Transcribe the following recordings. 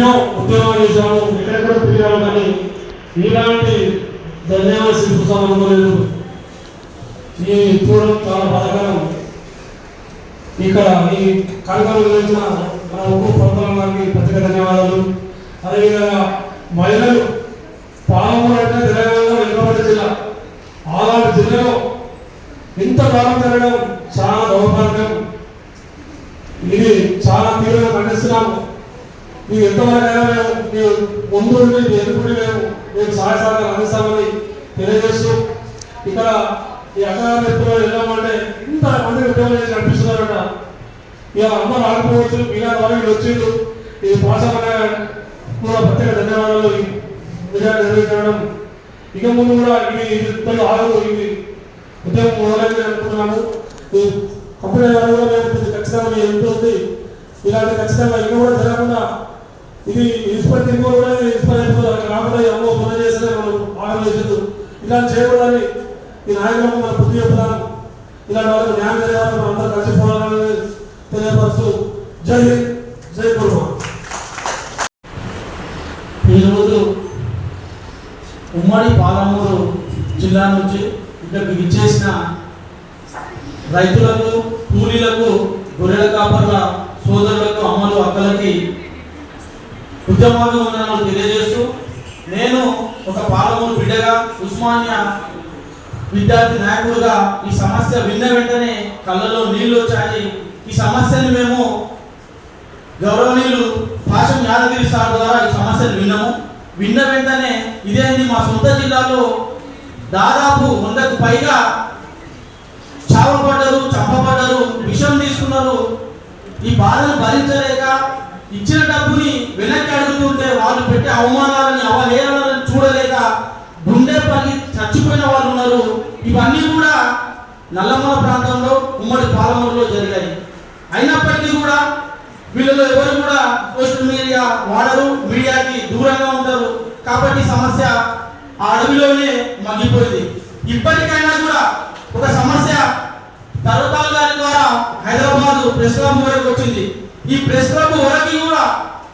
ఎన్నో ఉద్యమాలు చేశాము ఎక్కడెక్కడ తిరిగాము కానీ ఇలాంటి ధన్యవాద శిల్పు సంబంధం లేదు చూడడం చాలా బాధకరం. ఇక్కడ ఈ కనుగోలు గురించిన మన ఉప్పు ప్రభుత్వం గారికి ప్రత్యేక ధన్యవాదాలు. అదేవిధంగా మహిళలు పాలమూరంటే తెలంగాణలో వెనుకబడి జిల్లా. అలాంటి జిల్లాలో ఇంత కాలం తిరగడం చాలా దౌర్భాగ్యం. ఇది చాలా తీవ్రంగా ఖండిస్తున్నాము. నువ్వు ఎంతవరకైనా మేము నీవు ముందు నుండి మీ ఎదుగుడి మేము మేము సహాయ సహకారం అందిస్తామని తెలియజేస్తూ ఇక్కడ ఈ అక్కగారు ఎత్తులో వెళ్ళామంటే ఇంత మంది ఉద్యోగం చేసి నడిపిస్తున్నారట. ఇలా అందరూ ఆడుకోవచ్చు మీలా వాళ్ళు వీళ్ళు వచ్చిండ్రు ఈ పాఠశాల కూడా ప్రత్యేక ధన్యవాదాలు విజయాన్ని నిర్వహించడం ఇక ముందు కూడా ఇది ఇద్దరు ఆరు ఇది ఉద్యోగం మొదలైంది అనుకుంటున్నాము. కంపెనీ కూడా మేము ఖచ్చితంగా మీ ఉంది ఇలాంటి ఖచ్చితంగా ఇంకా కూడా జరగకుండా ఇది ఇన్స్పైర్ తిరిగి కూడా ఇన్స్పైర్ అయిపోతుంది కాకుండా అమ్మో పని చేస్తే మనం ఆగం చేసేది. ఇలాంటి చేయకూడదని ఈ నాయకులకు మన బుద్ధి చెప్తాను ఇలాంటి వాళ్ళకి న్యాయం చేయాలని మనం అందరూ కలిసి పోవాలని తెలియపరుస్తూ జై హింద్ జై కుర్మా ఈరోజు ఉమ్మడి పాలమూరు జిల్లా నుంచి ఇక్కడికి విచ్చేసిన రైతులకు కూలీలకు గొర్రెల కాపర్ల సోదరులకు అమ్మలు అక్కలకి ఉద్యమాలు ఉద్యమాభివందనాలు తెలియజేస్తూ నేను ఒక పాలమూరు బిడ్డగా ఉస్మానియా విద్యార్థి నాయకుడుగా ఈ సమస్య విన్న వెంటనే కళ్ళలో నీళ్ళు వచ్చాయి. ఈ సమస్యని మేము గౌరవనీయులు భాషం యాదగిరి సార్ ద్వారా ఈ సమస్యను విన్నాము. విన్న వెంటనే ఇదేంటి మా సొంత జిల్లాలో దాదాపు వందకు పైగా చావపడ్డరు చంపబడ్డరు విషం తీసుకున్నారు. ఈ బాధను భరించలేక ఇచ్చిన డబ్బుని వెనక్కి అడుగుతుంటే వాళ్ళు పెట్టే అవమానాలని అవహేళనలను చూడలేక గుండె పని చచ్చిపోయిన వాళ్ళు ఉన్నారు. ఇవన్నీ కూడా నల్లమల ప్రాంతంలో ఉమ్మడి పాలమూరులో జరిగాయి. అయినప్పటికీ కూడా వీళ్ళలో ఎవరు కూడా సోషల్ మీడియా వాడరు మీడియాకి దూరంగా ఉంటారు కాబట్టి సమస్య ఆ అడవిలోనే మగ్గిపోయింది. ఇప్పటికైనా కూడా ఒక సమస్య పర్వతాల గారి ద్వారా హైదరాబాద్ ప్రెస్ క్లబ్ వరకు వచ్చింది. ఈ ప్రెస్ క్లబ్ వరకు కూడా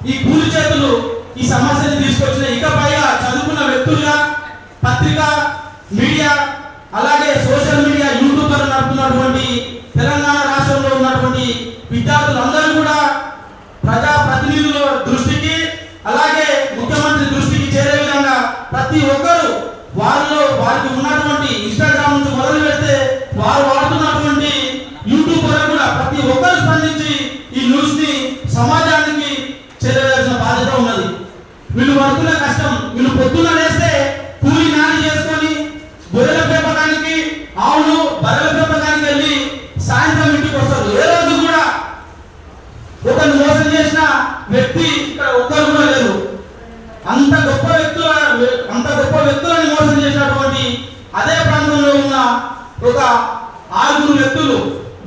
ఈ కూలి చేతులు ఈ సమస్యని తీసుకొచ్చిన. ఇకపైగా చదువుకున్న వ్యక్తులుగా పత్రిక మీడియా అలాగే సోషల్ మీడియా యూట్యూబర్ నడుపుతున్నటువంటి తెలంగాణ రాష్ట్రంలో ఉన్నటువంటి విద్యార్థులందరూ కూడా వీళ్ళు వర్కుల కష్టం వీళ్ళు పొద్దున లేస్తే కూలి నాని చేసుకొని గొర్రెల పెంపకానికి ఆవులు బర్రెల పెంపకానికి వెళ్ళి సాయంత్రం ఇంటికి వస్తారు. ఏ రోజు కూడా ఒకరిని మోసం చేసిన వ్యక్తి ఇక్కడ ఒక్కరు కూడా లేరు. అంత గొప్ప వ్యక్తుల అంత గొప్ప వ్యక్తులను మోసం చేసినటువంటి అదే ప్రాంతంలో ఉన్న ఒక ఆరుగురు వ్యక్తులు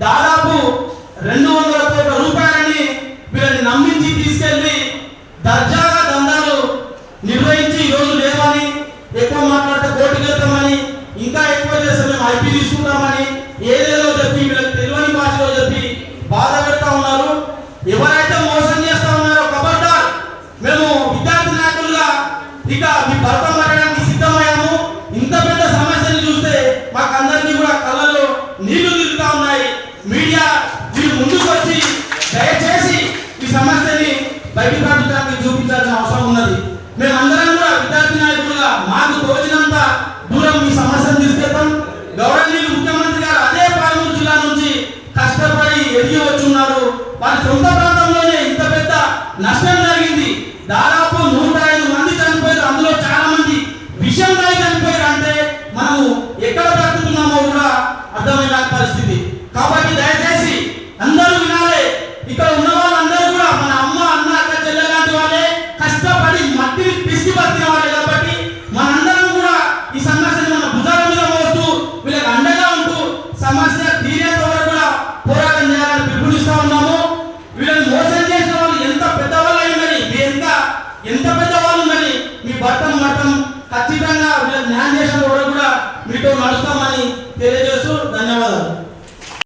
దాదాపు రెండు వందల కోట్ల రూపాయలని వీళ్ళని నమ్మించి తీసుకెళ్ళి దర్జా ఐపీ తీసుకుంటామని ఏదేదో చెప్పి వీళ్ళకి తెలియని భాషలో చెప్పి బాధ పెడతా ఉన్నారు. ఎవరైతే మోసం చేస్తా ఉన్నారో కబడ్డా మేము విద్యార్థి నాయకులుగా ఇక మీ భర్త పట్టడానికి సిద్ధమయ్యాము. ఇంత పెద్ద సమస్యను చూస్తే మాకందరికీ కూడా కళ్ళలో నీళ్ళు తిరుగుతా ఉన్నాయి. మీడియా మీరు ముందుకు వచ్చి దయచేసి ఈ సమస్యని బయటపడటానికి చూపించాల్సిన అవసరం ఉన్నది. మేమందరం కూడా విద్యార్థి నాయకులుగా మాకు తోచినంత దూరం ఈ సమస్యను తీసుకెళ్తాం గౌరవనీయులు ముఖ్యమంత్రి గారు అదే పాలమూరు జిల్లా నుంచి కష్టపడి ఎదిగి వచ్చున్నారు వారి సొంత ప్రాంతంలోనే ఇంత పెద్ద నష్టం జరిగింది దాదాపు నూట ఐదు మంది చనిపోయారు అందులో చాలా మంది విషయం తాగి చనిపోయారు అంటే మనము ఎక్కడ బ్రతుకుతున్నామో కూడా అర్థమైన పరిస్థితి కాబట్టి దయచేసి అందరూ వినాలి ఇక్కడ ఉన్న వాళ్ళందరూ కూడా మన అమ్మ అన్న అక్క చెల్లె లాంటి వాళ్ళే కష్టపడి మట్టిని పిసికి పట్టిన వాళ్ళే కాబట్టి మనందరం కూడా ఈ సమస్యను మన భుజాల మీద మోస్తూ వీళ్ళకి అండగా ఉంటూ సమస్య తీరేంత వరకు కూడా పోరాటం చేయాలని పిలుపునిస్తా ఉన్నాము. వీళ్ళని మోసం చేసిన వాళ్ళు ఎంత పెద్దవాళ్ళు అయిందని మీ ఎంత ఎంత పెద్దవాళ్ళు ఉందని మీ భర్తం మట్టం ఖచ్చితంగా వీళ్ళకి న్యాయం చేసిన వరకు కూడా మీతో నడుస్తామని